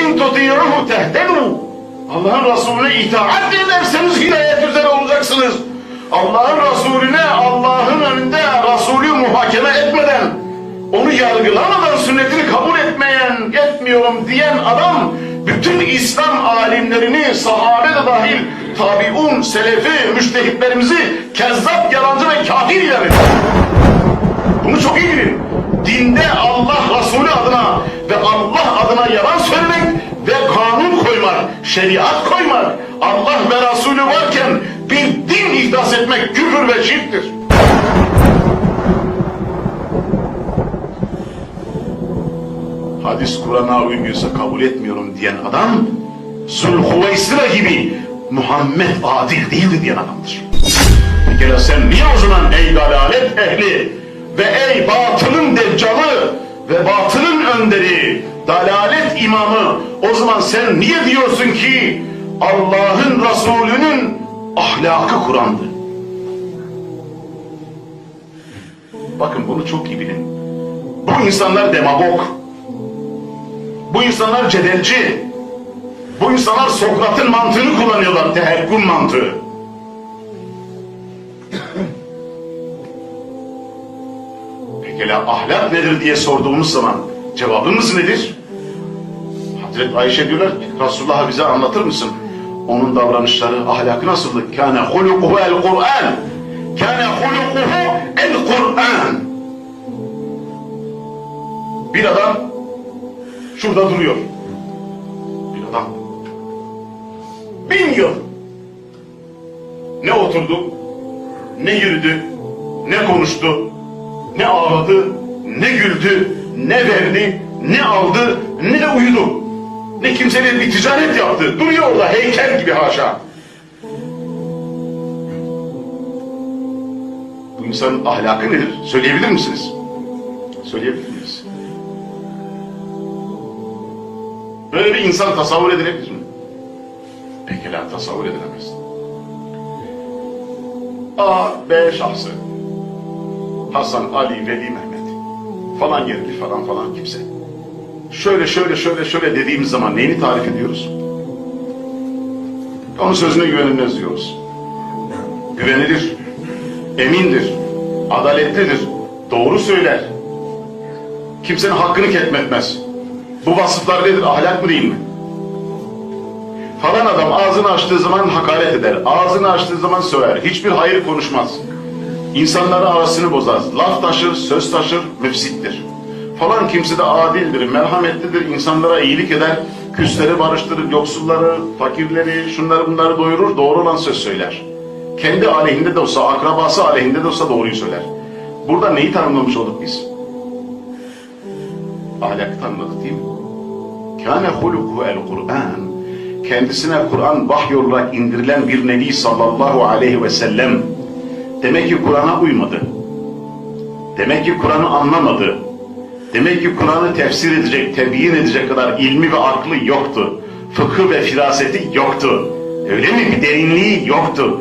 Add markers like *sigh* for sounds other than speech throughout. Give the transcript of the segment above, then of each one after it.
İn tuti'uhu tehtenu. Allah'ın Resulüne itaat ederseniz hidayet üzere olacaksınız. Allah'ın Resulüne Allah'ın önünde Resulü muhakeme etmeden, onu yargılamadan sünnetini kabul etmeyen, etmiyorum diyen adam, bütün İslam alimlerini, sahabe de dahil, tabiun, selefi, müştehitlerimizi kezzap, yalancı ve kafir eder. Bunu çok iyi bilin. Dinde Allah Resulü adına ve Allah adına yalan koymak, şeriat koymak, Allah ve Resulü varken bir din ihdas etmek küfür ve şirktir. Hadis Kur'an'a uymuyorsa kabul etmiyorum diyen adam Zülhüveysira gibi Muhammed adil değildi diyen adamdır. Peki sen niye o zaman ey dalalet ehli ve ey batılın deccalı ve batılın önderi, dalalet imamı o zaman sen niye diyorsun ki Allah'ın Resulü'nün ahlakı Kur'an'dı? Bakın bunu çok iyi bilin. Bu insanlar demagog. Bu insanlar cedelci. Bu insanlar Sokrat'ın mantığını kullanıyorlar, tehekküm mantığı. Pekala ahlak nedir diye sorduğumuz zaman cevabımız nedir? Hazreti Ayşe diyorlar ki Resulullah bize anlatır mısın? Onun davranışları, ahlakı nasıldı? Kâne hulukuhu el Kur'an. Kâne hulukuhu el Kur'an. Bir adam şurada duruyor. Bir adam bin yıl ne oturdu, ne yürüdü, ne konuştu, ne ağladı, ne güldü, ne verdi, ne aldı, ne de uyudu. Ne kimsenin bir ticaret yaptı. Duruyor orada heykel gibi haşa. Bu insanın ahlakı nedir? Söyleyebilir misiniz? Söyleyebilir miyiz? Böyle bir insan tasavvur edilebilir mi? Pekala tasavvur edilemez. A, B şahsı. Hasan, Ali, Veli, Mehmet. Falan yerli falan falan kimse. Şöyle şöyle şöyle şöyle dediğimiz zaman neyini tarif ediyoruz? Onun sözüne güvenilmez diyoruz. Güvenilir, emindir, adaletlidir, doğru söyler. Kimsenin hakkını ketmetmez. Bu vasıflar nedir? Ahlak mı değil mi? Falan adam ağzını açtığı zaman hakaret eder. Ağzını açtığı zaman söver. Hiçbir hayır konuşmaz. İnsanların arasını bozar. Laf taşır, söz taşır, müfsittir. Falan kimse de adildir, merhametlidir, insanlara iyilik eder, küsleri barıştırır, yoksulları, fakirleri, şunları bunları doyurur, doğru olan söz söyler. Kendi aleyhinde de olsa, akrabası aleyhinde de olsa doğruyu söyler. Burada neyi tanımlamış olduk biz? Ahlakı tanımladık değil mi? Kâne huluku el Kur'an. Kendisine Kur'an vahiy indirilen bir nebi sallallahu aleyhi ve sellem. Demek ki Kur'an'a uymadı. Demek ki Kur'an'ı anlamadı. Demek ki Kur'an'ı tefsir edecek, tebyin edecek kadar ilmi ve aklı yoktu. Fıkı ve firaseti yoktu. Öyle mi? Bir derinliği yoktu.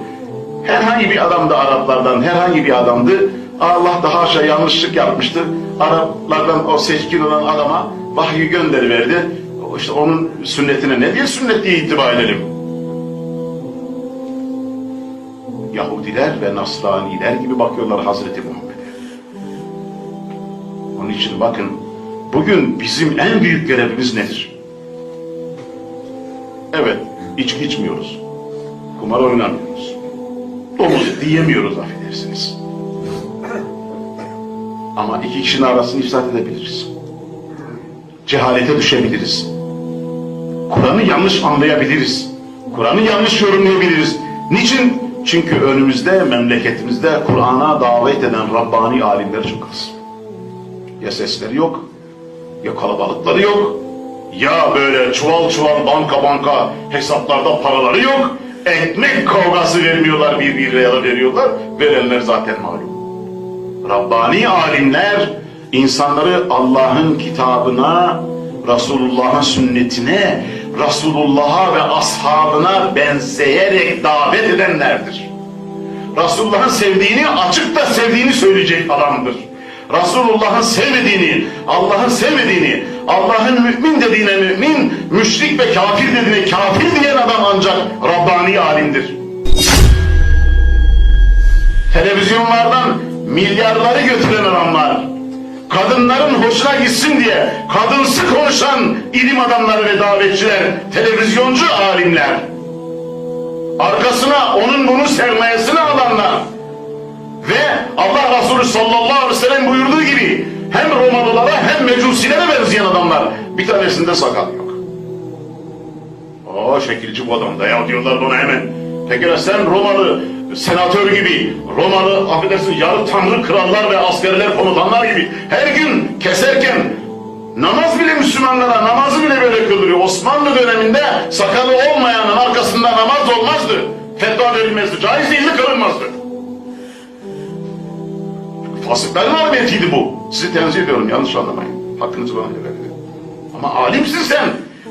Herhangi bir adam da Araplardan, herhangi bir adamdı. Allah daha aşağı yanlışlık yapmıştı. Araplardan o seçkin olan adama vahyi gönderiverdi. İşte onun sünnetine ne diye sünnet diye ittiba edelim? Yahudiler ve Nasraniler gibi bakıyorlar Hazreti Muhammed'e. Onun için bakın bugün bizim en büyük görevimiz nedir? Evet, içki içmiyoruz. Kumar oynamıyoruz. Domuz diyemiyoruz affedersiniz. Ama iki kişinin arasını ifsad edebiliriz. Cehalete düşebiliriz. Kur'an'ı yanlış anlayabiliriz. Kur'an'ı yanlış yorumlayabiliriz. Niçin? Çünkü önümüzde, memleketimizde Kur'an'a davet eden Rabbani alimler çok az. Ya sesleri yok, ya kalabalıkları yok, ya böyle çuval çuval banka banka hesaplarda paraları yok, ekmek kavgası vermiyorlar birbirine veriyorlar, verenler zaten malum. Rabbani alimler insanları Allah'ın kitabına, Resulullah'ın sünnetine, Resulullah'a ve ashabına benzeyerek davet edenlerdir. Resulullah'ın sevdiğini açık da sevdiğini söyleyecek adamdır. Resulullah'ın sevmediğini, Allah'ın sevmediğini, Allah'ın mümin dediğine mümin, müşrik ve kafir dediğine kafir diyen adam ancak Rabbani alimdir. Televizyonlardan milyarları götüren adamlar, kadınların hoşuna gitsin diye kadınsı konuşan ilim adamları ve davetçiler, televizyoncu alimler, arkasına onun bunu sermayesini alanlar ve Allah Resulü sallallahu aleyhi ve sellem buyurduğu gibi hem Romalılara hem Mecusilere benzeyen adamlar. Bir tanesinde sakal yok. Aa şekilci bu adam da ya diyorlar bana hemen. Peki sen Romalı senatör gibi, Romalı affedersin yarı tanrı krallar ve askerler komutanlar gibi her gün keserken namaz bile Müslümanlara namazı bile böyle kıldırıyor. Osmanlı döneminde sakalı olmayanın arkasında namaz olmazdı. Fetva verilmezdi. Caiz değildi kılınmazdı. Fasıkların alamiyetiydi bu. Sizi tenzih ediyorum yanlış anlamayın. Hakkınızı bana helal. Ama alimsin sen.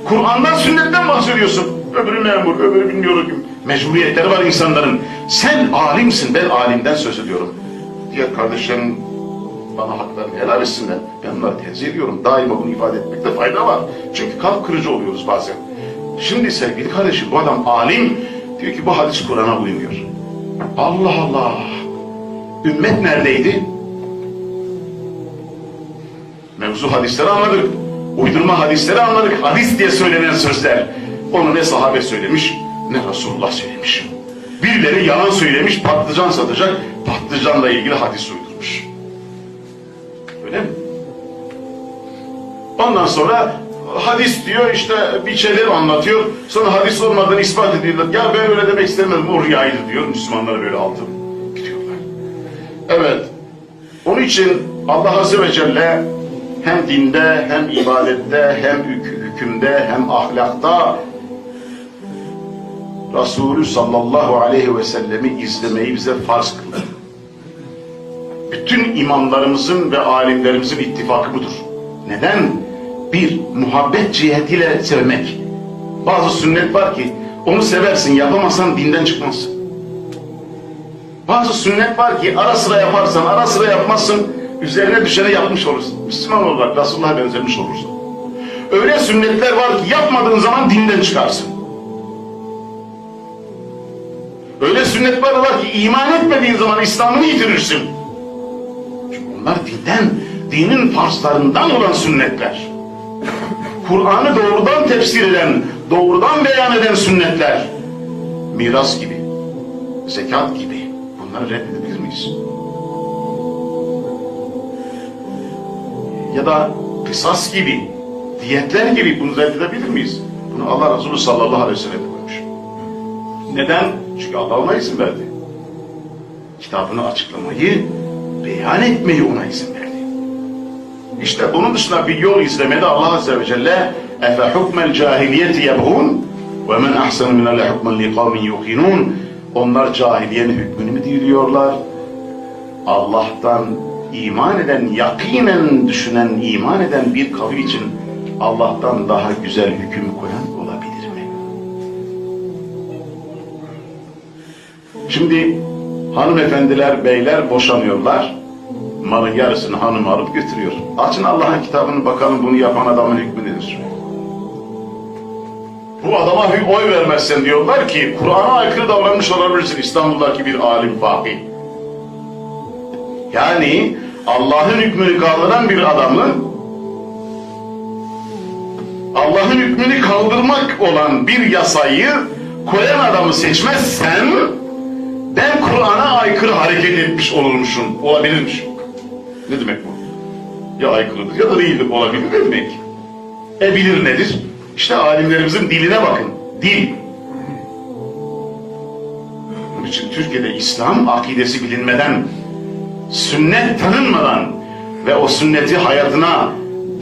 Kur'an'dan sünnetten bahsediyorsun. Öbürü memur, öbürü bilmiyorum kim. Mecburiyetleri var insanların. Sen alimsin, ben alimden söz ediyorum. Diğer kardeşlerim bana haklarını helal etsinler. Ben onları tenzih ediyorum. Daima bunu ifade etmekte fayda var. Çünkü kalp kırıcı oluyoruz bazen. Şimdi sevgili kardeşim bu adam alim. Diyor ki bu hadis Kur'an'a uymuyor. Allah Allah. Ümmet neredeydi? Mevzu hadisleri anladık. Uydurma hadisleri anladık. Hadis diye söylenen sözler. Onu ne sahabe söylemiş ne Resulullah söylemiş. Birileri yalan söylemiş patlıcan satacak. Patlıcanla ilgili hadis uydurmuş. Öyle mi? Ondan sonra hadis diyor işte bir şeyler anlatıyor. Sonra hadis olmadığını ispat ediyorlar. Ya ben öyle demek istemedim o rüyaydı diyor. Müslümanlar böyle altı gidiyorlar. Evet. Onun için Allah Azze ve Celle hem dinde hem ibadette hem hük- hükümde hem ahlakta Resulü sallallahu aleyhi ve sellemi izlemeyi bize farz kıldı. Bütün imamlarımızın ve alimlerimizin ittifakı budur. Neden? Bir, muhabbet cihetiyle sevmek. Bazı sünnet var ki onu seversin yapamazsan dinden çıkmazsın. Bazı sünnet var ki ara sıra yaparsan, ara sıra yapmazsın, üzerine düşeni yapmış olursun. Müslüman olarak Resulullah'a benzemiş olursun. Öyle sünnetler var ki yapmadığın zaman dinden çıkarsın. Öyle sünnetler var ki iman etmediğin zaman İslam'ını yitirirsin. Çünkü onlar dinden, dinin farzlarından olan sünnetler. *laughs* Kur'an'ı doğrudan tefsir eden, doğrudan beyan eden sünnetler. Miras gibi, zekat gibi. Bunları reddedebilir miyiz? Ya da kısas gibi, diyetler gibi bunu reddedebilir miyiz? Bunu Allah Resulü sallallahu aleyhi ve sellem koymuş. Neden? Çünkü Allah ona izin verdi. Kitabını açıklamayı, beyan etmeyi ona izin verdi. İşte bunun dışında bir yol izlemede Allah Azze ve Celle efe hukmel cahiliyeti yebhun ve men ahsenu minelle hukmen li kavmin yukinun onlar cahiliyenin hükmünü mü diliyorlar? Allah'tan iman eden, yakinen düşünen, iman eden bir kavim için Allah'tan daha güzel hüküm koyan olabilir mi? Şimdi hanımefendiler, beyler boşanıyorlar. Malın yarısını hanım alıp götürüyor. Açın Allah'ın kitabını bakalım bunu yapan adamın hükmü nedir? Bu adama hü- oy vermezsen diyorlar ki Kur'an'a aykırı davranmış olabilirsin İstanbul'daki bir alim fakih. Yani Allah'ın hükmünü kaldıran bir adamın Allah'ın hükmünü kaldırmak olan bir yasayı koyan adamı seçmezsen ben Kur'an'a aykırı hareket etmiş olurmuşum, olabilirmişim. Ne demek bu? Ya aykırıdır ya da değildir, olabilir ne demek? E bilir nedir? İşte alimlerimizin diline bakın. Dil. Onun için Türkiye'de İslam akidesi bilinmeden, sünnet tanınmadan ve o sünneti hayatına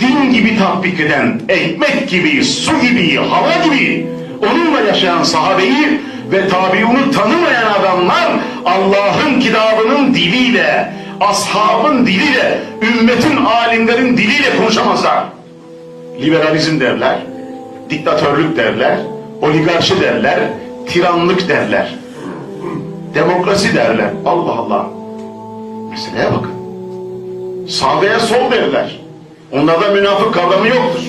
din gibi tatbik eden, ekmek gibi, su gibi, hava gibi onunla yaşayan sahabeyi ve tabiunu tanımayan adamlar Allah'ın kitabının diliyle, ashabın diliyle, ümmetin alimlerin diliyle konuşamazlar. Liberalizm derler, diktatörlük derler, oligarşi derler, tiranlık derler, demokrasi derler. Allah Allah. Meseleye bakın. Sağ veya sol derler. Onlarda münafık kavramı yoktur.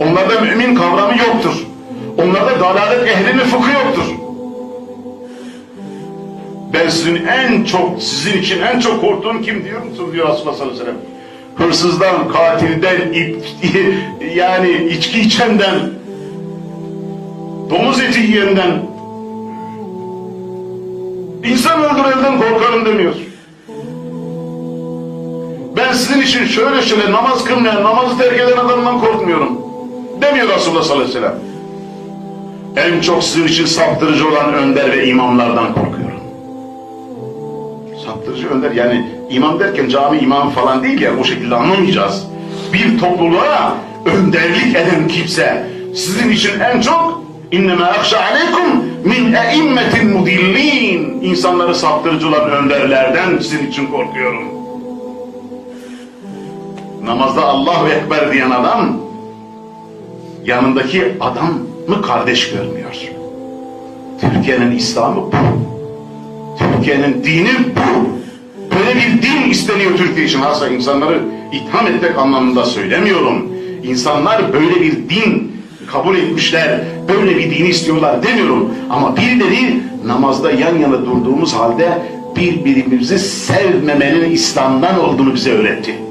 Onlarda mümin kavramı yoktur. Onlarda dalalet ehlinin fıkhı yoktur. Ben sizin en çok, sizin için en çok korktuğum kim diyor musun diyor Resulullah sallallahu. Hırsızdan, katilden, ip, *laughs* yani içki içenden, domuz eti yiyenden, insan öldürenden korkarım demiyor. Ben sizin için şöyle şöyle namaz kılmayan, namazı terk eden adamdan korkmuyorum. Demiyor Resulullah sallallahu aleyhi ve sellem. En çok sizin için saptırıcı olan önder ve imamlardan korkuyorum. Saptırıcı önder yani imam derken cami imam falan değil yani o şekilde anlamayacağız. Bir topluluğa önderlik eden kimse sizin için en çok inneme akşa aleykum min eimmetin mudillin insanları saptırıcı olan önderlerden sizin için korkuyorum. Namazda Allahu Ekber diyen adam yanındaki adam mı kardeş görmüyor. Türkiye'nin İslam'ı bu. Türkiye'nin dini bu. Böyle bir din isteniyor Türkiye için. Hasta insanları itham etmek anlamında söylemiyorum. İnsanlar böyle bir din kabul etmişler. Böyle bir dini istiyorlar demiyorum. Ama birileri namazda yan yana durduğumuz halde birbirimizi sevmemenin İslam'dan olduğunu bize öğretti.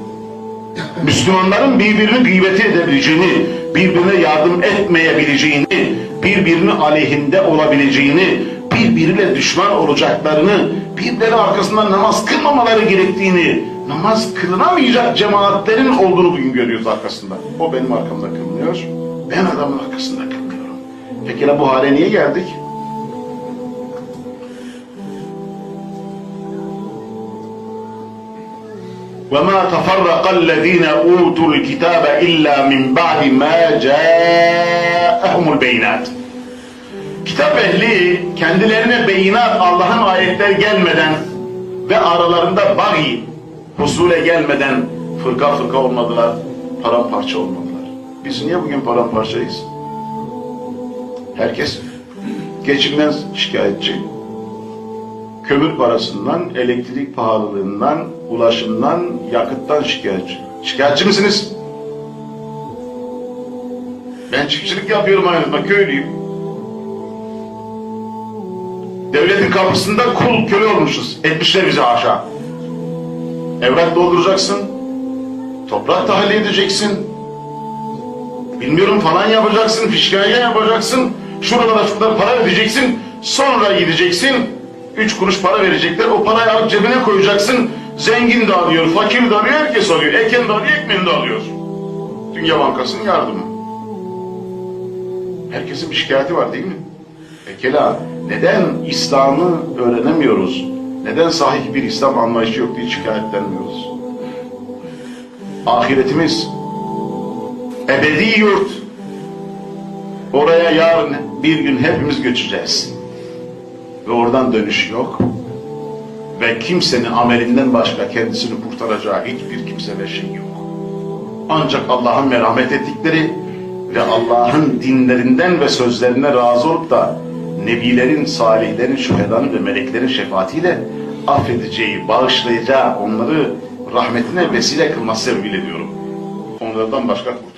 Müslümanların birbirini gıybeti edebileceğini, birbirine yardım etmeyebileceğini, birbirinin aleyhinde olabileceğini, birbiriyle düşman olacaklarını, birbirleri arkasından namaz kılmamaları gerektiğini, namaz kılınamayacak cemaatlerin olduğunu bugün görüyoruz arkasında. O benim arkamda kılmıyor, ben adamın arkasında kılmıyorum. Peki bu hale niye geldik? وما تفرق الذين أوتوا الكتاب إلا من بعد ما جاءهم البينات Kitap ehli kendilerine beyinat Allah'ın ayetleri gelmeden ve aralarında bagi husule gelmeden fırka fırka olmadılar, paramparça olmadılar. Biz niye bugün paramparçayız? Herkes geçimden şikayetçi. Kömür parasından, elektrik pahalılığından, ulaşımdan, yakıttan şikayetçi. Şikayetçi misiniz? Ben çiftçilik yapıyorum aynı köylüyüm. Devletin kapısında kul köle olmuşuz. Etmişler bizi aşağı. Evrak dolduracaksın. Toprak tahliye edeceksin. Bilmiyorum falan yapacaksın. Fişkaya yapacaksın. Şuralara şuralara para vereceksin. Sonra gideceksin. Üç kuruş para verecekler. O parayı alıp cebine koyacaksın. Zengin de alıyor, fakir de alıyor, herkes alıyor. Eken de alıyor, ekmeğini de alıyor. Dünya Bankası'nın yardımı. Herkesin bir şikayeti var değil mi? Pekala neden İslam'ı öğrenemiyoruz? Neden sahih bir İslam anlayışı yok diye şikayetlenmiyoruz? Ahiretimiz ebedi yurt. Oraya yarın bir gün hepimiz göçeceğiz. Ve oradan dönüş yok. Ve kimsenin amelinden başka kendisini kurtaracağı hiçbir kimse ve şey yok. Ancak Allah'ın merhamet ettikleri ve Allah'ın dinlerinden ve sözlerine razı olup da nebilerin, salihlerin, şühedanın ve meleklerin şefaatiyle affedeceği, bağışlayacağı, onları rahmetine vesile kılması sebebiyle diyorum. Onlardan başka kurtuluşu